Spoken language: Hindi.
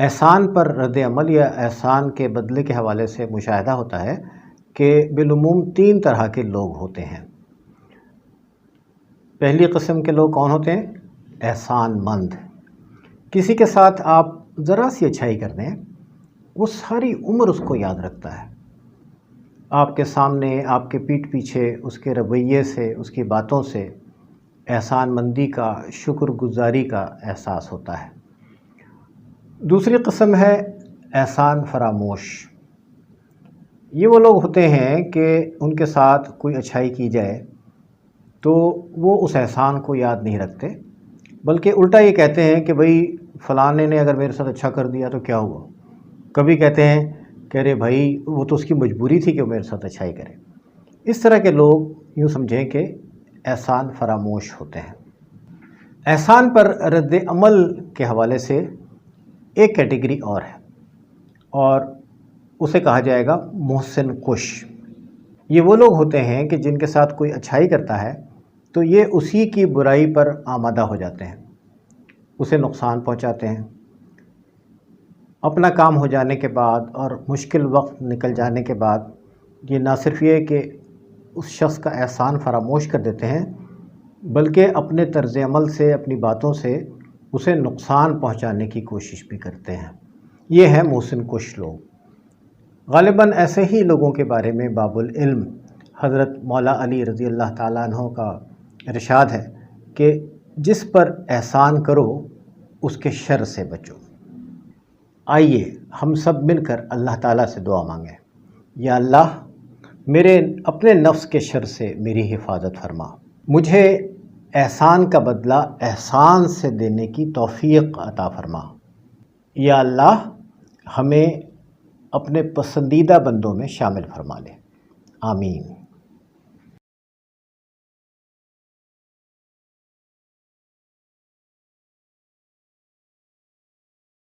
एहसान पर रद्द अमल या एहसान के बदले के हवाले से मुशाहिदा होता है कि बिलूम तीन तरह के लोग होते हैं। पहली कस्म के लोग कौन होते हैं? एहसान मंद किसी के साथ आप ज़रा सी अच्छाई कर दें, वो सारी उम्र उसको याद रखता है। आपके सामने, आपके पीठ पीछे, उसके रवैये से, उसकी बातों से एहसान मंदी का, शुक्रगुजारी का एहसास होता है। दूसरी कस्म है एहसान फरामोश। ये वो लोग होते हैं कि उनके साथ कोई अच्छाई की जाए तो वो उस एहसान को याद नहीं रखते, बल्कि उल्टा ये कहते हैं कि भाई, फ़लाने ने अगर मेरे साथ अच्छा कर दिया तो क्या हुआ? कभी कहते हैं कह रहे भाई, वो तो उसकी मजबूरी थी कि वो मेरे साथ अच्छाई करे। इस तरह के लोग यूँ समझें कि एहसान फरामोश होते हैं। एहसान पर रद्द अमल के हवाले से एक कैटेगरी और है और उसे कहा जाएगा मोहसिन कुश ये वो लोग होते हैं कि जिनके साथ कोई अच्छाई करता है तो ये उसी की बुराई पर आमादा हो जाते हैं, उसे नुकसान पहुंचाते हैं। अपना काम हो जाने के बाद और मुश्किल वक्त निकल जाने के बाद ये ना सिर्फ़ ये कि उस शख्स का एहसान फरामोश कर देते हैं, बल्कि अपने तर्ज अमल से, अपनी बातों से उसे नुकसान पहुँचाने की कोशिश भी करते हैं। ये हैं मोहसिन कुश लोग। गालिबा ऐसे ही लोगों के बारे में बाबुल इल्म, हज़रत मौला अली रज़ी अल्लाह तु का इरशाद है कि जिस पर एहसान करो, उसके शर से बचो। आइए हम सब मिलकर अल्लाह ताला से दुआ मांगें। या अल्लाह, मेरे अपने नफ्स के शर से मेरी हिफाजत फरमा। मुझे एहसान का बदला एहसान से देने की तोफ़ी अता फरमा। या अल्लाह, हमें अपने पसंदीदा बंदों में शामिल फरमा ले। आमीन।